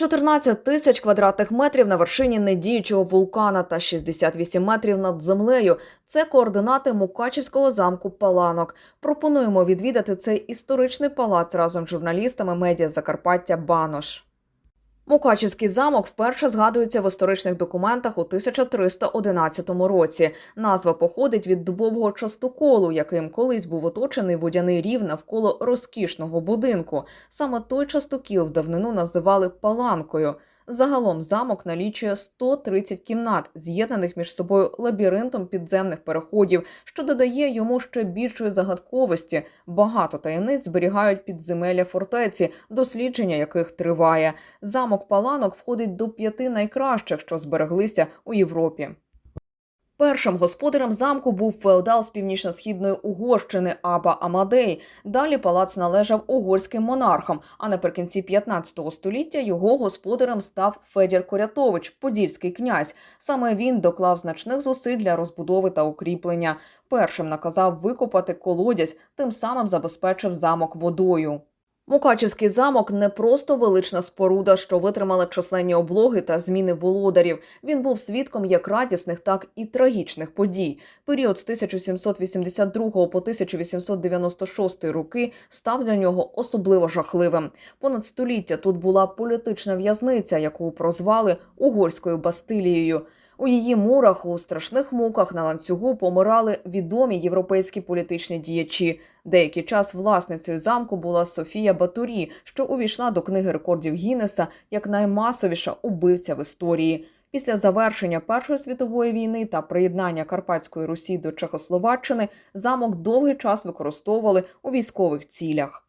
14 тисяч квадратних метрів на вершині недіючого вулкана та 68 метрів над землею. Це координати Мукачівського замку Паланок. Пропонуємо відвідати цей історичний палац разом з журналістами медіа Закарпаття Банош. Мукачівський замок вперше згадується в історичних документах у 1311 році. Назва походить від дубового частоколу, яким колись був оточений водяний рів навколо розкішного будинку. Саме той частокіл давнину називали паланкою. Загалом замок налічує 130 кімнат, з'єднаних між собою лабіринтом підземних переходів, що додає йому ще більшої загадковості. Багато таємниць зберігають підземелля фортеці, дослідження яких триває. Замок Паланок входить до п'яти найкращих, що збереглися у Європі. Першим господарем замку був феодал з північно-східної Угорщини Аба Амадей. Далі палац належав угорським монархам. А наприкінці 15 століття його господарем став Федір Корятович, подільський князь. Саме він доклав значних зусиль для розбудови та укріплення. Першим наказав викопати колодязь, тим самим забезпечив замок водою. Мукачівський замок не просто велична споруда, що витримала численні облоги та зміни володарів. Він був свідком як радісних, так і трагічних подій. Період з 1782 по 1896 роки став для нього особливо жахливим. Понад століття тут була політична в'язниця, яку прозвали угорською Бастилією. У її мурах у страшних муках на ланцюгу помирали відомі європейські політичні діячі. Деякий час власницею замку була Софія Батурі, що увійшла до книги рекордів Гіннеса як наймасовіша убивця в історії. Після завершення Першої світової війни та приєднання Карпатської Русі до Чехословаччини замок довгий час використовували у військових цілях.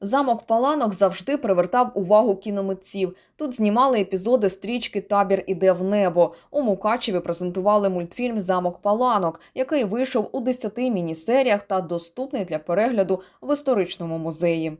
Замок Паланок завжди привертав увагу кіномитців. Тут знімали епізоди стрічки Табір іде в небо. У Мукачеві презентували мультфільм Замок Паланок, який вийшов у 10 міні-серіях та доступний для перегляду в історичному музеї.